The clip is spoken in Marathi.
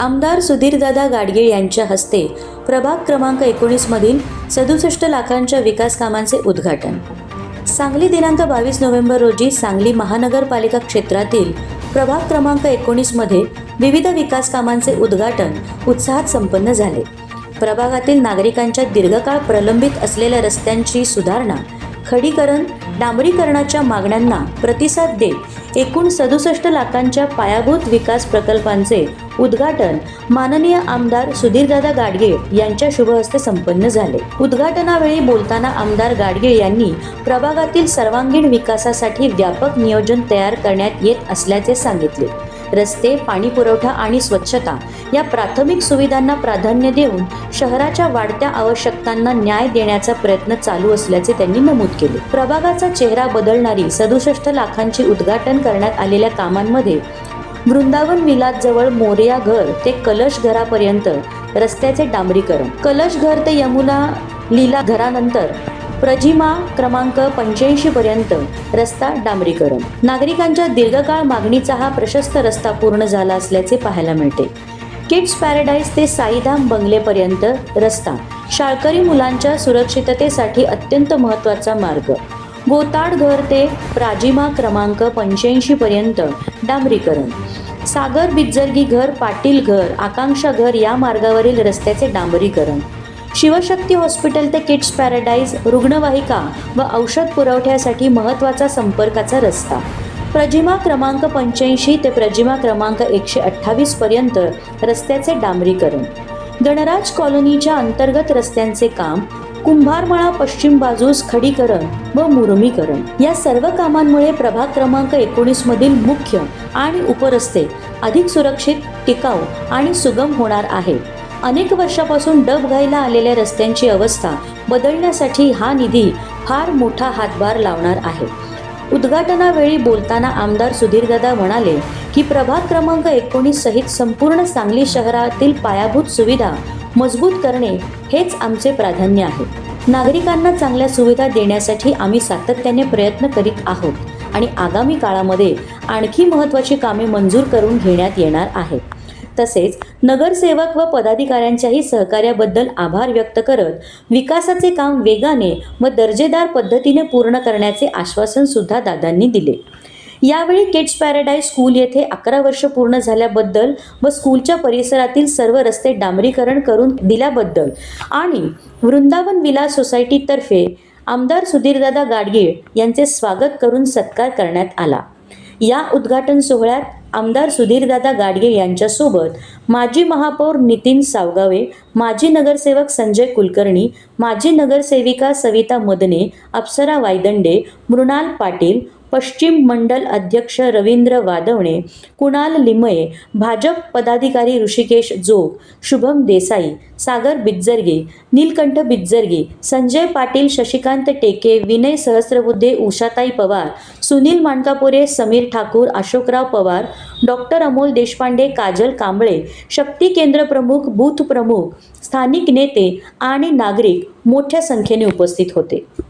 आमदार सुधीरदादा गाडगीळ यांच्या हस्ते प्रभाग क्रमांक एकोणीसमधील सदुसष्ट लाखांच्या विकास कामांचे उद्घाटन. सांगली दिनांक बावीस नोव्हेंबर रोजी सांगली महानगरपालिका क्षेत्रातील प्रभाग क्रमांक एकोणीसमध्ये विविध विकास कामांचे उद्घाटन उत्साहात संपन्न झाले. प्रभागातील नागरिकांच्या दीर्घकाळ प्रलंबित असलेल्या रस्त्यांची सुधारणा खडीकरण डांबरीकरणाच्या मागण्यांना प्रतिसाद देत एकूण सदुसष्ट लाखांच्या पायाभूत विकास प्रकल्पांचे उद्घाटन माननीय आमदार सुधीरदादा गाडगीळ यांच्या शुभहस्ते संपन्न झाले. उद्घाटनावेळी बोलताना आमदार गाडगीळ यांनी प्रभागातील सर्वांगीण विकासासाठी व्यापक नियोजन तयार करण्यात येत असल्याचे सांगितले. रस्ते पाणी पुरवठा आणि स्वच्छता या प्राथमिक सुविधांना प्राधान्य देऊन शहराच्या वाढत्या आवश्यकतांना न्याय देण्याचा प्रयत्न चालू असल्याचे त्यांनी नमूद केले. प्रभागाचा चेहरा बदलणारी सदुसष्ट लाखांची उद्घाटन करण्यात आलेल्या कामांमध्ये वृंदावन विलासजवळ मोरया घर ते कलश घरापर्यंत रस्त्याचे डांबरीकरण. कलश घर ते यमुना लीला घरानंतर प्रजिमा क्रमांक पंच्याऐंशी पर्यंत रस्ता डांबरीकरण. नागरिकांच्या दीर्घकाळ मागणीचा हा प्रशस्त रस्ता पूर्ण झाला असल्याचे पाहायला मिळते. किड्स पॅराडाईज ते साईधाम बंगलेपर्यंत रस्ता शाळकरी मुलांच्या सुरक्षिततेसाठी अत्यंत महत्त्वाचा मार्ग. गोताड घर ते प्राजिमा क्रमांक पंच्याऐंशी पर्यंत डांबरीकरण. सागर बिज्जर्गी घर पाटील घर आकांक्षा घर या मार्गावरील रस्त्याचे डांबरीकरण. शिवशक्ती हॉस्पिटल ते किड्स पॅराडाईज रुग्णवाहिका व औषध पुरवठ्यासाठी महत्त्वाचा संपर्काचा रस्ता. प्रजिमा क्रमांक पंच्याऐंशी ते प्रजिमा क्रमांक एकशे अठ्ठावीस पर्यंत रस्त्याचे डांबरीकरण गणराज कॉलनीच्या अंतर्गत रस्त्यांचे काम कुंभारमळा पश्चिम बाजूस खडीकरण व मुरमीकरण. या सर्व कामांमुळे प्रभाग क्रमांक एकोणीस मधील मुख्य आणि उपरस्ते अधिक सुरक्षित टिकाऊ आणि सुगम होणार आहे. अनेक वर्षापासून डब घायला आलेल्या रस्त्यांची अवस्था बदलण्यासाठी हा निधी फार मोठा हातभार लावणार आहे. उद्घाटनावेळी बोलताना आमदार सुधीरदादा म्हणाले की प्रभाग क्रमांक एकोणीस सहित संपूर्ण सांगली शहरातील पायाभूत सुविधा मजबूत करणे हेच आमचे प्राधान्य आहे. नागरिकांना चांगल्या सुविधा देण्यासाठी आम्ही सातत्याने प्रयत्न करीत आहोत आणि आगामी काळामध्ये आणखी महत्त्वाची कामे मंजूर करून घेण्यात येणार आहेत. तसेच नगरसेवक व पदाधिकाऱ्यांच्याही सहकार्याबद्दल आभार व्यक्त करत विकासाचे काम वेगाने व दर्जेदार पद्धतीने पूर्ण करण्याचे आश्वासन सुद्धा दादांनी दिले. यावेळी किड्स पॅराडाईज स्कूल येथे अकरा वर्ष पूर्ण झाल्याबद्दल व स्कूलच्या परिसरातील सर्व रस्ते डांबरीकरण करून दिल्याबद्दल आणि वृंदावन विलास सोसायटीतर्फे आमदार सुधीरदादा गाडगीळ यांचे स्वागत करून सत्कार करण्यात आला. या उद्घाटन सोहळ्यात आमदार सुधीरदादा गाडगे यांच्यासोबत माजी महापौर नितीन सावगावे माजी नगरसेवक संजय कुलकर्णी माजी नगरसेविका सविता मदने अप्सरा वायदंडे मृणाल पाटील पश्चिम मंडल अध्यक्ष रवींद्र वादवणे कुणाल लिमये भाजप पदाधिकारी ऋषिकेश जोग शुभम देसाई सागर बिज्जरगे नीलकंठ बिज्जरगे संजय पाटील शशिकांत टेके विनय सहस्रबुद्धे उषाताई पवार सुनील माणकापुरे समीर ठाकूर अशोकराव पवार डॉक्टर अमोल देशपांडे काजल कांबळे शक्ती केंद्र प्रमुख बूथ प्रमुख स्थानिक नेते आणि नागरिक मोठ्या संख्येने उपस्थित होते.